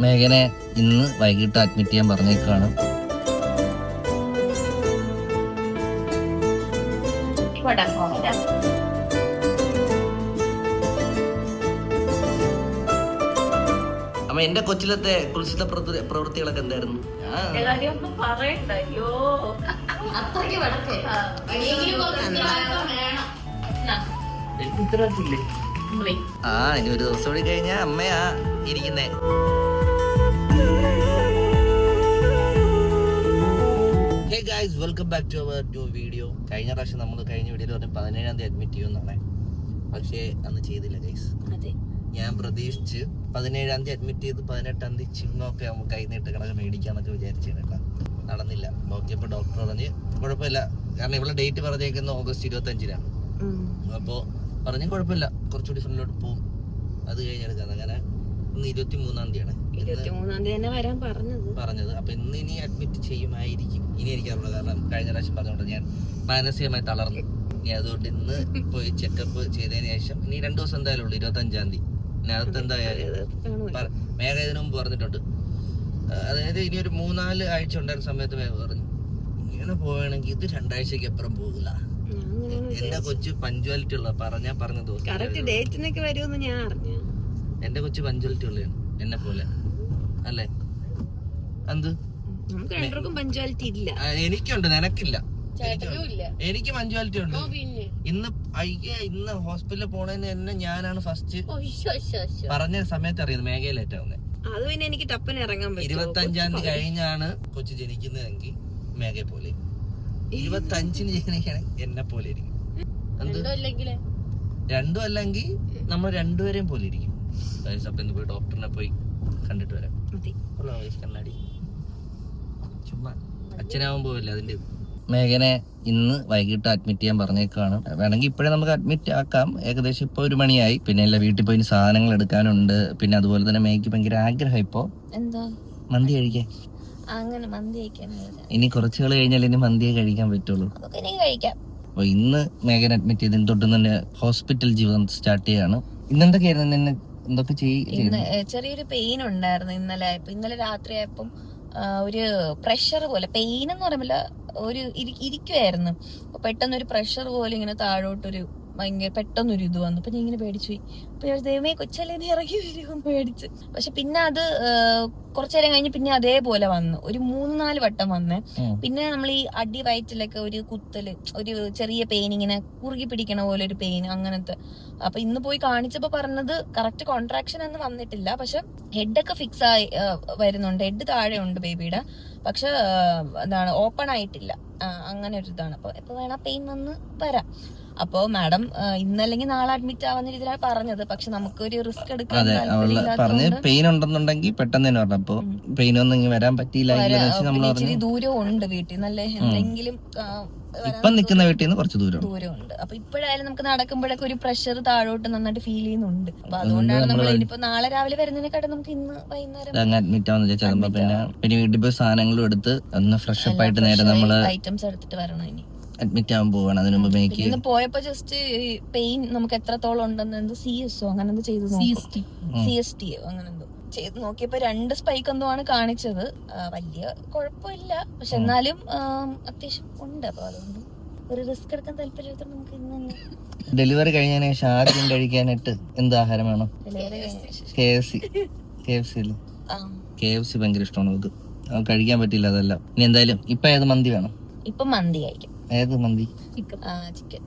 മേഘനെ ഇന്ന് വൈകിട്ട് അഡ്മിറ്റ് ചെയ്യാൻ പറഞ്ഞേക്കാണ്. അമ്മ എന്റെ കൊച്ചിലത്തെ കുൽസിത പ്രവൃത്തി- പ്രവൃത്തികളൊക്കെ എന്തായിരുന്നു. ആ ഇനി ഒരു ദിവസം കൂടി കഴിഞ്ഞാ അമ്മയാ ഇരിക്കുന്നേ. Hey guys welcome back to our new video കഴിഞ്ഞ പ്രാവശ്യം നമ്മൾ കഴിഞ്ഞ വീഡിയോയിൽ പറഞ്ഞ പതിനേഴാം തീയതി അഡ്മിറ്റ് ചെയ്യുമെന്നാണ് പക്ഷേ അന്ന് ചെയ്തില്ല ഗൈസ് ഞാൻ പ്രതീക്ഷിച്ച് പതിനേഴാം തീയതി അഡ്മിറ്റ് ചെയ്ത് പതിനെട്ടാം തീയതി ചിങ്ങമൊക്കെ നമുക്ക് കൈനീട്ട് കണക്ക് മേടിക്കാന്നൊക്കെ വിചാരിച്ചാണ് കേട്ടോ. നടന്നില്ല. നോക്കിയപ്പോൾ ഡോക്ടർ പറഞ്ഞ് കുഴപ്പമില്ല. കാരണം ഇവിടെ ഡേറ്റ് പറഞ്ഞേക്കുന്നത് ഓഗസ്റ്റ് ഇരുപത്തഞ്ചിനാണ്. അപ്പോൾ പറഞ്ഞ് കുഴപ്പമില്ല. കുറച്ചുകൂടി ഫ്രണ്ടിലോട്ട് പോകും അത് കഴിഞ്ഞെടുക്കാം അങ്ങനെ ഇന്ന് ഇരുപത്തി മൂന്നാം തീയതിയാണ്. ഇന്ന് തീയതി തന്നെ വരാൻ പറഞ്ഞത്. പറഞ്ഞത്. അപ്പൊ ഇന്ന് ഇനി അഡ്മിറ്റ് ചെയ്യുമായിരിക്കും. ഇനി എനിക്കറിയില്ല. കാരണം കഴിഞ്ഞ പ്രാവശ്യം പറഞ്ഞോണ്ട് ഞാൻ മാനസികമായി തളർന്നു. ഇനി അതുകൊണ്ട് ഇന്ന് പോയി ചെക്കപ്പ് ചെയ്തതിന് ശേഷം ഇനി രണ്ടു ദിവസം എന്തായാലും ഉള്ളു. ഇരുപത്തി അഞ്ചാം തീയതി. ഇനി അകത്ത് എന്തായാലും മേഘ ഇതിനു മുമ്പ് പറഞ്ഞിട്ടുണ്ട്. അതായത് ഇനി ഒരു മൂന്നാൽ ആഴ്ച ഉണ്ടായിരുന്ന സമയത്ത് മേഘ പറഞ്ഞു. ഇങ്ങനെ പോവുകയാണെങ്കിൽ ഇത് രണ്ടാഴ്ചക്ക് അപ്പുറം പോകില്ല. എന്റെ കൊച്ചു പഞ്ച്വാലിറ്റി ഉള്ള പറഞ്ഞാ പറഞ്ഞ ദിവസം എന്റെ കൊച്ചു പഞ്ച്വാലിറ്റി ഉള്ളതാണ്. എന്നെ പോലെ. അല്ലേ? എന്ത്? എനിക്കുണ്ട് നിനക്കില്ല. ചേട്ടനും ഇല്ല. എനിക്ക് പഞ്ച്വാലിറ്റി ഉണ്ട്. ഇന്ന് അയ്യേ ഇന്ന് ഹോസ്പിറ്റലിൽ പോണേന്ന് തന്നെ ഞാനാണ് ഫസ്റ്റ്. പറഞ്ഞ സമയത്ത് അറിയുന്നത് മേഘയിൽ ലേറ്റ് ആവുന്നത് അത് പിന്നെ എനിക്ക് ടപ്പൻ ഇറങ്ങാൻ പറ്റും ഇരുപത്തി അഞ്ചാം തീയതി കഴിഞ്ഞാണ് കൊച്ചു ജനിക്കുന്നതെങ്കിൽ മേഘ പോലെ. ഇരുപത്തി അഞ്ചിന് ജനിക്കണെങ്കിൽ എന്നെ പോലെ ഇരിക്കും. രണ്ടും അല്ലെങ്കിൽ നമ്മൾ രണ്ടുപേരെയും പോലെ ഇരിക്കും. അപ്പൊ ഇന്ന് പോയി ഡോക്ടറിനെ പോയി കണ്ടിട്ട് വരാം. കണ്ണാടി. ചുമ്മാ അച്ഛനാവുമ്പോ അല്ലേ അതിന്റെ മേഘനെ ഇന്ന് വൈകിട്ട് അഡ്മിറ്റ് ചെയ്യാൻ പറഞ്ഞേക്കാണ്. വേണമെങ്കിൽ ഇപ്പോഴേ നമുക്ക് അഡ്മിറ്റ് ആക്കാം. ഏകദേശം ഇപ്പൊ ഒരു മണിയായി. പിന്നെ എല്ലാം വീട്ടിൽ പോയി സാധനങ്ങൾ എടുക്കാനുണ്ട്. പിന്നെ അതുപോലെ തന്നെ മേഘയ്ക്ക് ഭയങ്കര ആഗ്രഹം ഇപ്പോൾ മന്തി കഴിക്കാൻ അങ്ങനെ മന്തി കഴിക്കാൻ ഇനി കുറച്ചുകൾ കഴിഞ്ഞാൽ ഇനി മന്തിയെ കഴിക്കാൻ പറ്റുള്ളൂ. കഴിക്കാം. അപ്പൊ ഇന്ന് മേഘന അഡ്മിറ്റ് ചെയ്തതിന് തൊട്ട് തന്നെ ഹോസ്പിറ്റൽ ജീവിതം സ്റ്റാർട്ട് ചെയ്യാണ്. ഇന്നെന്തൊക്കെയായിരുന്നു നിന്നെ എന്തൊക്കെ ചെറിയൊരു പെയിൻ ഉണ്ടായിരുന്നു ഇന്നലെ. ആയപ്പോ ഇന്നലെ രാത്രി ആയപ്പം ഒരു പ്രഷർ പോലെ പെയിൻ എന്ന് പറയുമ്പോൾ ഒരു ഇരി- ഇരിക്കുവായിരുന്നു. പെട്ടെന്ന് ഒരു പ്രഷർ പോലെ ഇങ്ങനെ താഴോട്ടൊരു ഭയങ്കര പെട്ടെന്നൊരു ഇത് വന്നു. അപ്പൊ ഞാൻ ഇങ്ങനെ പേടിച്ചു പോയി. അപ്പൊ ഞാൻ ദൈവമേ കൊച്ചല്ലേ നീ ഇറങ്ങി വരുമെന്ന് പേടിച്ച്. പക്ഷെ പിന്നെ അത് കുറച്ചു നേരം കഴിഞ്ഞ് പിന്നെ അതേപോലെ വന്നു. ഒരു മൂന്ന് നാല് വട്ടം വന്നേ. പിന്നെ നമ്മൾ ഈ അടി വയറ്റിലൊക്കെ ഒരു കുത്തൽ ഒരു ചെറിയ പെയിൻ ഇങ്ങനെ കുറുകി പിടിക്കണ പോലെ ഒരു പെയിൻ അങ്ങനത്തെ. അപ്പൊ ഇന്ന് പോയി കാണിച്ചപ്പോ പറഞ്ഞത് കറക്റ്റ് കോൺട്രാക്ഷൻ ഒന്നും വന്നിട്ടില്ല. പക്ഷെ ഹെഡൊക്കെ ഫിക്സ് ആയി വരുന്നുണ്ട്. ഹെഡ് താഴെ ഉണ്ട് ബേബിയുടെ പക്ഷെ എന്താണ് ഓപ്പൺ ആയിട്ടില്ല. അങ്ങനെ ഒരു ഇതാണ്. അപ്പൊ എപ്പോ വേണം പെയിൻ വന്ന് വരാം. അപ്പോ മാഡം ഇന്നല്ലെങ്കിൽ നാളെ അഡ്മിറ്റ് ആവുന്ന രീതിയിലാണ് പറഞ്ഞത്. പക്ഷെ നമുക്കൊരു റിസ്ക് എടുക്കാൻ പറഞ്ഞ് പെയിൻ ഉണ്ടെന്നുണ്ടെങ്കിൽ പെട്ടെന്ന് തന്നെ പറഞ്ഞു അപ്പൊ പെയിൻ ഒന്നും ഇങ്ങനെ വരാൻ പറ്റിയില്ല ഇച്ചിരി ദൂരം ഉണ്ട് വീട്ടിൽ നിന്നല്ലേ എന്തെങ്കിലും ഇപ്പം നിൽക്കുന്ന വീട്ടിൽ നിന്ന് കുറച്ച് ദൂരം ദൂരമുണ്ട്. അപ്പൊ ഇപ്പോഴായാലും നമുക്ക് നടക്കുമ്പോഴൊക്കെ ഒരു പ്രഷർ താഴോട്ട് നന്നായിട്ട് ഫീൽ ചെയ്യുന്നുണ്ട്. അപ്പൊ അതുകൊണ്ടാണ് നമ്മൾ ഇനിയിപ്പോ നാളെ രാവിലെ വരുന്നതിനെക്കാട്ടും നമുക്ക് ഇന്ന് വൈകുന്നേരം അങ്ങ് അഡ്മിറ്റ് ആവുന്ന വിചാരിച്ചപ്പോ പിന്നെ പിന്നെ വീട്ടിൽ പോയി സാധനങ്ങളും എടുത്ത് ഒന്ന് ഫ്രഷ് അപ്പ് ആയിട്ട് നേരെ നമ്മൾ ഐറ്റംസ് എടുത്തിട്ട് വരണം ഇനി. അഡ്മിറ്റ് ആവാൻ പോവാണ്. അതിനു മുമ്പ് എനിക്ക് ഇന്ന് പോയപ്പോ ജസ്റ്റ് പെയിൻ നമുക്ക് എത്രത്തോളം ഉണ്ടെന്ന് എന്തോ സി എസ് ഒ അങ്ങനെ എന്ത് ചെയ്തു സി എസ് ടി അങ്ങനെ എന്തോ ചെയ്ത് നോക്കിയപ്പോ രണ്ട് സ്പൈക്ക് എന്തോ ആണ് കാണിച്ചത്. വലിയ കുഴപ്പമില്ല. പക്ഷെ എന്നാലും അത്യാവശ്യം ഉണ്ട്. അപ്പൊ അതുകൊണ്ട് ഒരു റിസ്ക് എടുക്കാൻ താല്പര്യത്തിൽ നമുക്ക് ഇന്ന് ഡെലിവറി കഴിഞ്ഞതിന് ശേഷം ആദ്യം കഴിക്കാനായിട്ട് എന്ത് ആഹാരം വേണം. K F C K F C ആ, കെ എഫ് സി ഭയങ്കര ഇഷ്ടമാണ് നമുക്ക് അത് കഴിക്കാൻ പറ്റില്ല അതെല്ലാം. ഇനി എന്തായാലും ഇപ്പൊ ഏത് മന്തി വേണം? ഇപ്പൊ മന്തി കഴിക്കും. ഏത് മന്തി? Chicken. Chicken.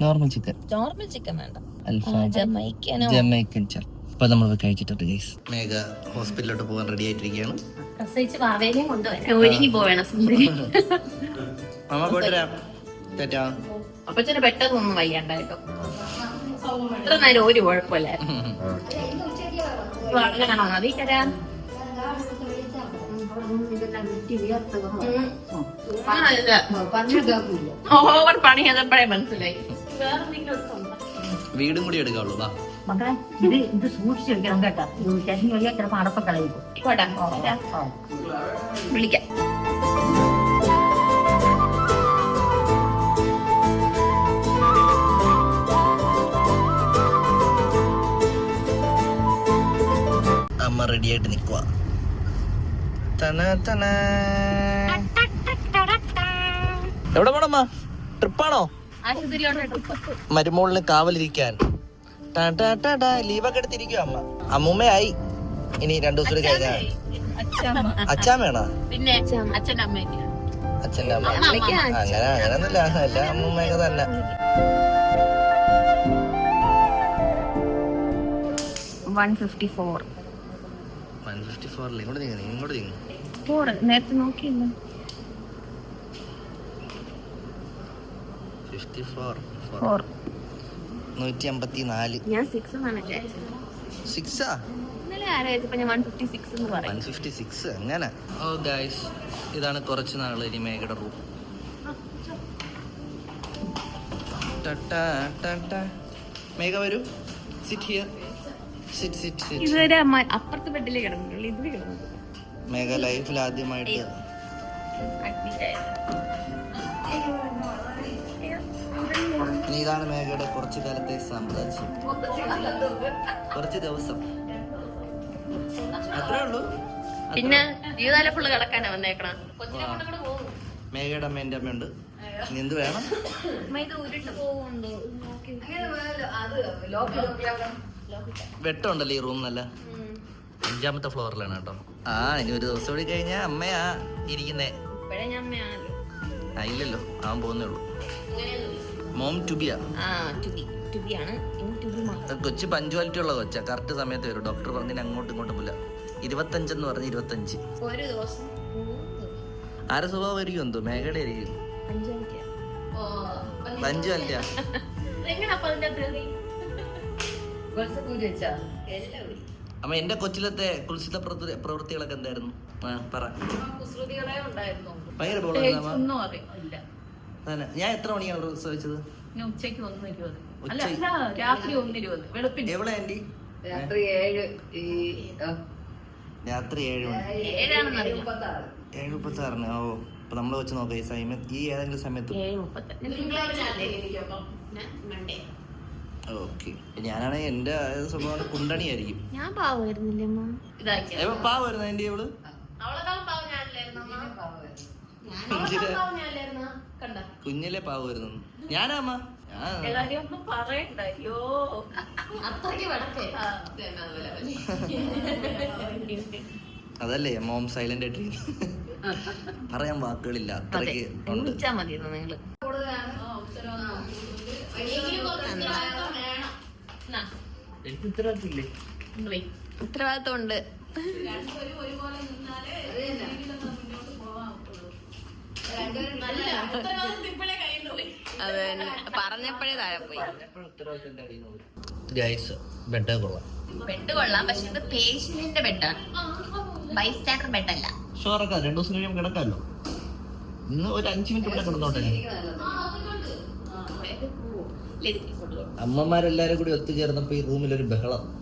Normal chicken normal chicken വേണ്ട. അൽഫാം. ജമൈക്കനോ? ജമൈക്കൻ ഇപ്പൊ നമ്മൾ കഴിച്ചിട്ടുണ്ട് ഗൈസ് മേഘ ഹോസ്പിറ്റലിലോട്ട് പോകാൻ റെഡി ആയിട്ടിരിക്കുകയാണ്. പ്രസവിച്ച് വാവേനെയും കൊണ്ടുവരാം ഒരുങ്ങി പോവേണം സുന്ദരി. അമ്മ പോയിട്ട് വരാം ടാറ്റാ അപ്പച്ചന് പെട്ടെന്നൊന്നും വയ്യണ്ടായിട്ടോ ഇത്ര നേരം ഒരു കുഴപ്പമില്ലായിരുന്നു. തരാം ഓവർ പണി ചെയ്തപ്പോഴേ മനസ്സിലായി. വീടും കൂടി എടുക്കാവുള്ളൂ വാ. മകൻ ഇത് ഇത് സൂക്ഷിച്ചു വെക്കണം കേട്ടോ. ശരി വഴിയാ ചിലപ്പോ അടപ്പ കളയും. വിളിക്കാം. അമ്മ റെഡിയായിട്ട് നിൽക്കുക. എവിടെ പോണമ്മ ട്രിപ്പാണോ? മരുമോളിന് കാവലിരിക്കാൻ. ടാ, ടാ, ടാ, ടാ. ലീവൊക്കെ എടുത്തിരിക്കും അമ്മ. അമ്മൂമ്മയായി. ഇനി രണ്ടു ദിവസം കഴിഞ്ഞാ അച്ഛാമ്മയാണോ? പിന്നെ അച്ഛന്റെ അമ്മയൊക്കെ അച്ഛന്റെ അമ്മ. അങ്ങനെ അങ്ങനെ എല്ലാ അമ്മൂമ്മയൊക്കെ തന്നെ. One fifty four. One fifty ഫോറിൽ ഇങ്ങോട്ട് നീങ്ങ ഇങ്ങോട്ട് നീങ്ങി. ഫോർ നേരത്തെ നോക്കിയില്ല. ഫിഫ്റ്റി ഫോർ ഫോർ നൂറ്റി അമ്പത്തി നാല് ഞാൻ സിക്സ് എന്നാണ് വിചാരിച്ചത് സിക്സാ അങ്ങനെ. ഓ ഗൈസ് ഇതാണ് കുറച്ച് നാൾ ഇനി മേഘയുടെ റൂം മേഘ വരൂ. സിറ്റ് ഹിയർ ഇതുവരെ അമ്മ അപ്പുറത്തെ ബെഡിൽ കിടന്നിട്ടുള്ളൂ. ഇതിൽ കിടന്നു മേഘ ലൈഫിൽ ആദ്യമായിട്ട്. ഇതാണ് മേഘയുടെ കുറച്ച് കാലത്തെ സാമ്രാജ്യം. കുറച്ച് ദിവസം. അത്രേ ഉള്ളൂ. പിന്നെ ജീവിതകാലം ഫുള്ള് കിടക്കാനാ വന്നേക്കണം. മേഘയുടെ അമ്മ എന്റെ അമ്മയുണ്ട് ഇനി എന്ത് വേണം? വെട്ടമുണ്ടല്ലോ ഈ റൂം നല്ല. അഞ്ചാമത്തെ ഫ്ലോറിലാണ് കേട്ടോ. ആ ഇനി ഒരു ദിവസം കൂടി കഴിഞ്ഞാൽ അമ്മയാ ഇരിക്കുന്നേ. ഇല്ലല്ലോ ആവാൻ പോകുന്നേ ഉള്ളൂ. മോം ടുബിയ. കൊച്ചു പഞ്ച്വാലിറ്റി ഉള്ള കൊച്ചാ. കറക്റ്റ് സമയത്ത് വരും. ഡോക്ടർ പറഞ്ഞിന് അങ്ങോട്ടും ഇങ്ങോട്ടും പോല ഇരുപത്തഞ്ചെന്ന് പറഞ്ഞ് ഇരുപത്തഞ്ച്. ഒരു ദിവസം ആരെ സ്വഭാവം ആയിരിക്കും എന്തോ? മേഘയുടെ ആയിരിക്കും. പഞ്ച്വാലിറ്റിയ. അമ്മ എന്റെ കൊച്ചിലത്തെ കുൽസിത പ്രവൃത്തി- പ്രവൃത്തികളൊക്കെ എന്തായിരുന്നു? പറ. ഭയങ്കര ഞാൻ എത്ര മണിയാണ് പ്രസവിച്ചത് ഉച്ചയ്ക്ക് ഒന്ന് ഇരുപത്. അല്ല രാത്രി ഒന്ന് ഇരുപത്. വെളുപ്പിന്. എവിടെ ആന്റി? രാത്രി ഏഴ് ഈ രാത്രി ഏഴ് മണി. മുപ്പത്തി ആറിന് ഓ അപ്പൊ നമ്മൾ വെച്ച് നോക്കാം ഈ സമയം. ഈ ഏതെങ്കിലും സമയത്ത്. ഏഴ് മുപ്പത്തി മണ്ടേ ഓക്കെ. ഞാനാണെ എന്റെ സ്വഭാവം കുണ്ടണിയായിരിക്കും. ഞാൻ പാവായിരുന്നില്ലേ അമ്മ? പാവായിരുന്നു ആന്റി അവൾ? കുഞ്ഞിലെ പാവം വരുന്നു കണ്ട? കുഞ്ഞിലെ പാവായിരുന്നു ഞാനാ അമ്മ? അതല്ലേ മോം സൈലന്റ് ആയിട്ട് പറയാൻ വാക്കുകളില്ല അത്രയ്ക്ക് ഉണ്ട് എണീച്ചാ മതി നിങ്ങൾ എനിക്ക് ഉത്തരവാദിത്തില്ലേ ഉത്തരവാദിത്വം ഉണ്ട് അത് പറഞ്ഞപ്പോഴേ താഴെ പോയി. ഗൈസ് ബെഡ് കൊള്ളാം. ബെഡ് കൊള്ളാം പക്ഷെ ഇത് പേഷ്യന്റിന്റെ ബെഡാണ് ബൈസ്റ്റാൻഡർ ബെഡല്ല ഷോറൊക്കെ രണ്ടു ദിവസം കഴിയുമ്പോൾ കിടക്കാമല്ലോ. ഇന്ന് ഒരു അഞ്ചു മിനിറ്റ് ഇവിടെ കിടന്നോട്ടെ അമ്മമാരെല്ലാരും കൂടി ഒത്തുചേർന്നപ്പോ ഈ റൂമിൽ ഒരു ബഹളം.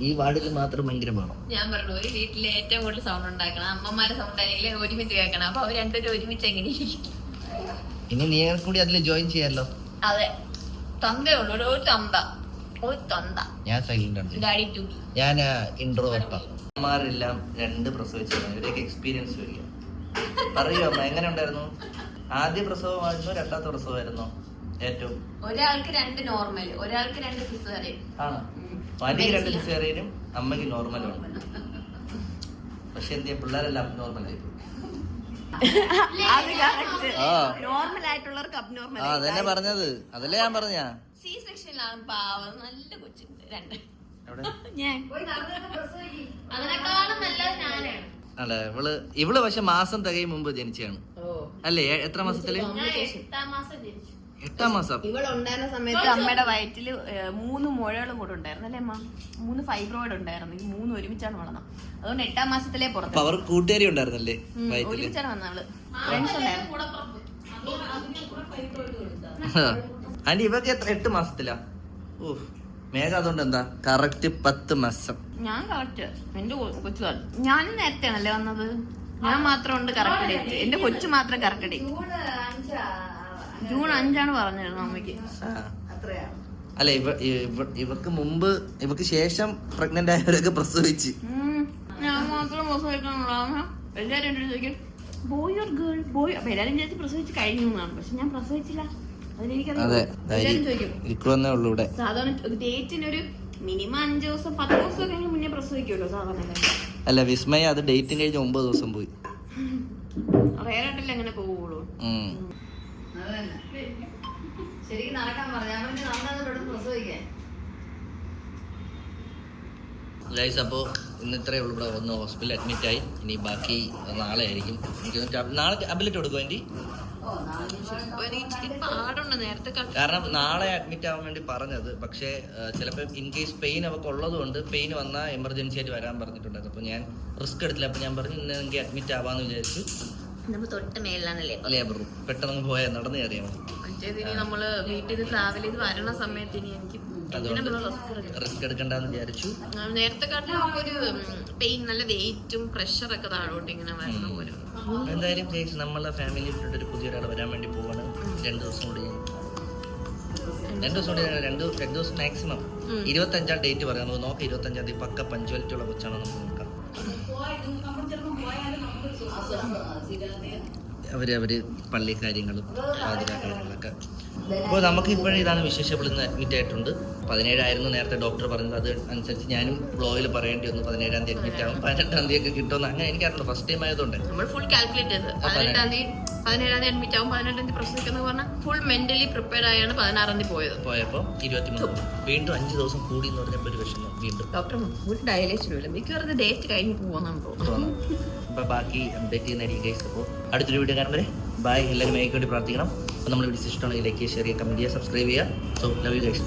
ഈ വാർഡിൽ മാത്രം ഭയങ്കര ബഹളം. ഞാൻ പറഞ്ഞു ഒരു വീട്ടിലെ ഏറ്റവും കൂടുതൽ സൗണ്ട് ഉണ്ടാക്കണം. അമ്മമാരെ സൗണ്ട് ആണെങ്കിൽ ഒരുമിച്ച് കേൾക്കണം. അപ്പൊ അവർ രണ്ടുപേരും ഒരുമിച്ച് എങ്ങനെ ഇനി നീ കൂടി അതിൽ ജോയിൻ ചെയ്യാലോ? അതെ. തന്തേ ഉള്ളൂ. ഒരു- തന്ത. ഒരു തന്ത. ഞാൻ സൈലന്റ് ആണ്. ഡാഡി ടു ഞാൻ ഇൻട്രോവർട്ട അമ്മമാരെല്ലാം രണ്ട് പ്രസവിച്ചു ഇവരൊക്കെ എക്സ്പീരിയൻസ് വരിക. പറയൂ അമ്മ എങ്ങനെ ഉണ്ടായിരുന്നു? ആദ്യ പ്രസവമായിരുന്നു രണ്ടാമത്തെ പ്രസവമായിരുന്നു? ഏറ്റവും ഒരാൾക്ക് രണ്ട് നോർമൽ ഒരാൾക്ക് രണ്ട് സിസേറിയൻ. ആ വലിയ രണ്ട് സിസേറിയനും അമ്മയ്ക്ക് നോർമലും ഉണ്ട് പക്ഷെ എന്ത് ചെയ്യാം? പിള്ളേരെല്ലാം അത് കറക്റ്റ് നോർമൽ ആയിട്ടുള്ളവർക്ക് അബ്നോർമൽ അതന്നെ പറഞ്ഞത്. അതല്ലേ ഞാൻ പറഞ്ഞ. സി സെക്ഷനിലാണ് പാവം. നല്ല കൊച്ചുണ്ട്. രണ്ട്. എവിടെ? ഞാൻ. അതിനേക്കാളും നല്ലത് ഞാനാണ്. അല്ല ഇവൾ ഇവൾ പക്ഷെ മാസം തികയും മുമ്പ് ജനിച്ചാണ് അല്ലേ? എത്ര മാസത്തിൽ? എട്ടാം മാസം ജനിച്ചു. എട്ടാം മാസം. ഇവളുണ്ടായിരുന്ന സമയത്ത് അമ്മയുടെ വയറ്റിൽ മൂന്ന് മുഴകളും കൂടെ ഉണ്ടായിരുന്നു അല്ലേ അമ്മ? മൂന്ന് ഫൈബ്രോയിഡ് ഉണ്ടായിരുന്നു ഇത് മൂന്ന് ഒരുമിച്ചാണ് വളർന്നത്. അതുകൊണ്ട് എട്ടാം മാസത്തിലേ പുറത്ത്. അവർ കൂട്ടുകാരി ഉണ്ടായിരുന്നല്ലേ ഒരുമിച്ചാണ് വന്നവൾ ഫ്രണ്ട്സ് ഉണ്ടായിരുന്നു. ആന്റി ഇവർക്ക് എത്ര എട്ട് മാസത്തിലാ? ഓ മേഘ അതുകൊണ്ട് എന്താ? കറക്റ്റ് പത്ത് മാസം. ഞാൻ കറക്റ്റ് എന്റെ കൊച്ചു ഞാനും നേരത്തെയാണല്ലേ വന്നത്? ഞാൻ മാത്രം ഉണ്ട് കറക്റ്റ് ഡേറ്റ് എന്റെ കൊച്ചു മാത്രം കറക്റ്റ് ഡേറ്റ് ജൂൺ അഞ്ചാണ് പറഞ്ഞിരുന്നു അമ്മയ്ക്ക്. അല്ല ഇവ ഇവ- ഇവക്ക് മുമ്പ് ഇവക്ക് ശേഷം പ്രഗ്നന്റ് ആയവരൊക്കെ പ്രസവിച്ച്. ഞാൻ മാത്രം പ്രസവിക്കാനുള്ള. എല്ലാവരും എന്നോട് ചോദിക്കും ബോയ് ഓർ ഗേൾ ബോയ് അപ്പൊ എല്ലാരും വിചാരിച്ച് പ്രസവിച്ച് കഴിഞ്ഞു എന്നാണ്. പക്ഷെ ഞാൻ പ്രസവിച്ചില്ല. ഇവിടെ. സാധാരണ ഡേറ്റിന് ഒരു മിനിമം അഞ്ച് ദിവസം പത്ത് ദിവസം കഴിഞ്ഞ് മുന്നേ പ്രസവിക്കുമല്ലോ സാധാരണ. അല്ല വിസ്മയ അത് ഡേറ്റും കഴിഞ്ഞ ഒമ്പത് ദിവസം പോയി. റേറായിട്ടല്ലേ അങ്ങനെ പോവുള്ളൂ. ശരിക്കും നടക്കാൻ പറഞ്ഞു. പറഞ്ഞാൽ നടന്നത് പ്രസവിക്കാൻ ഗൈസ് അപ്പോൾ ഇന്ന് ഇത്രയേ ഉള്ളൂ. ഇവിടെ ഒന്ന് ഹോസ്പിറ്റലിൽ അഡ്മിറ്റ് ആയി. ഇനി ബാക്കി നാളെ ആയിരിക്കും. എനിക്ക് നാളെ അബിലിറ്റ് കൊടുക്കും നേരത്തെ കാരണം നാളെ അഡ്മിറ്റ് ആവാൻ വേണ്ടി പറഞ്ഞത്. പക്ഷേ ചിലപ്പോൾ ഇൻ കേസ് പെയിൻ അവർക്ക് ഉള്ളതുകൊണ്ട് പെയിൻ വന്നാൽ എമർജൻസി ആയിട്ട് വരാൻ പറഞ്ഞിട്ടുണ്ടായിരുന്നു. അപ്പോൾ ഞാൻ റിസ്ക് എടുത്തില്ല. അപ്പോൾ ഞാൻ പറഞ്ഞു ഇന്ന് എനിക്ക് അഡ്മിറ്റ് ആവാമെന്ന് വിചാരിച്ചു. നമ്മൾ തൊട്ട് മേലിലാണല്ലേ ലേബർ റൂം പെട്ടെന്ന് പോയാൽ നടന്നു കയറിയാൽ മതി. മറ്റേത് ഇനി നമ്മൾ വീട്ടിൽ നിന്ന് ട്രാവൽ ചെയ്ത് വരണ സമയത്ത് ഇനി എനിക്ക് അതുകൊണ്ട് എന്തിനാ റിസ്ക് എടുക്കണ്ടെന്ന് വിചാരിച്ചു. നേരത്തെ കാട്ടിലും ഒരു പെയിൻ നല്ല വെയിറ്റും പ്രഷറൊക്കെ താഴോട്ട് ഇങ്ങനെ വരണ പോലെ എന്തായാലും ചേച്ചി നമ്മളെ ഫാമിലി ഒരു പുതിയൊരാൾ വരാൻ വേണ്ടി പോവാണ്. രണ്ട് ദിവസം കൂടി. രണ്ട് ദിവസം കൂടി രണ്ട് രണ്ട് ദിവസം മാക്സിമം. ഇരുപത്തഞ്ചാം ഡേറ്റ് പറയാം. നമുക്ക് നോക്കാം ഇരുപത്തഞ്ചാം തീയതി പക്ക പഞ്ച്വാലിറ്റി ഉള്ള കൊച്ചാണ് നമുക്ക് നോക്കാം. അവർ അവർ പള്ളി കാര്യങ്ങളും പാതിര കാര്യങ്ങളൊക്കെ. അപ്പോൾ നമുക്ക് ഇപ്പോഴും ഇതാണ് വിശേഷപ്പെടുന്ന അഡ്മിറ്റ് ആയിട്ടുണ്ട് പതിനേഴായിരുന്നു നേരത്തെ ഡോക്ടർ പറഞ്ഞത്. അത് അനുസരിച്ച് ഞാനും ബ്ലോയിൽ പറയേണ്ടി വന്നു. പതിനേഴാം തീയതി അഡ്മിറ്റ് ആവും പതിനെട്ടാം തീയതി ഒക്കെ കിട്ടുമെന്ന്. അങ്ങനെ എനിക്കറിയില്ല. ഫസ്റ്റ് ടൈം ആയതുകൊണ്ട്. നമ്മൾ ഫുൾ കാൽക്കുലേറ്റ് ചെയ്ത് പതിനെട്ടാം തീയതി പതിനേഴാം തീയതി അഡ്മിറ്റ് ആവും. പതിനെട്ടാം തീയതി പ്രസവിക്കുന്ന പറഞ്ഞാൽ ഫുൾ മെന്റലി പ്രിപ്പയർഡ് ആയാണ് പതിനാറാം തീയതി പോയത്. പോയപ്പോൾ ഇരുപത്തിമൂന്ന് വീണ്ടും അഞ്ച് ദിവസം കൂടി എന്ന് പറഞ്ഞപ്പോൾ ഒരു വിഷമം. വീണ്ടും. ഡോക്ടർ ഒരു ഡയലേഷനും ഇല്ല. മിക്കവാറും ഡേറ്റ് കഴിഞ്ഞ് തോന്നുന്നു അപ്പോൾ ബാക്കി അപ്ഡേറ്റ് ചെയ്യുന്നതായിരിക്കും ഗൈസ് അപ്പോൾ അടുത്തൊരു വീഡിയോ കാണുമ്പോൾ ബൈ എല്ലാവരും വേണ്ടി പ്രാർത്ഥിക്കണം. അപ്പോൾ നമ്മൾ വീഡിയോസ് ഇഷ്ടമാണെങ്കിൽ ലൈക്ക് ചെയ്യുക ഷെയർ ചെയ്യുക കമന്റ് ചെയ്യുക. സബ്സ്ക്രൈബ് ചെയ്യുക സോ ലവ് യു ഗൈസ്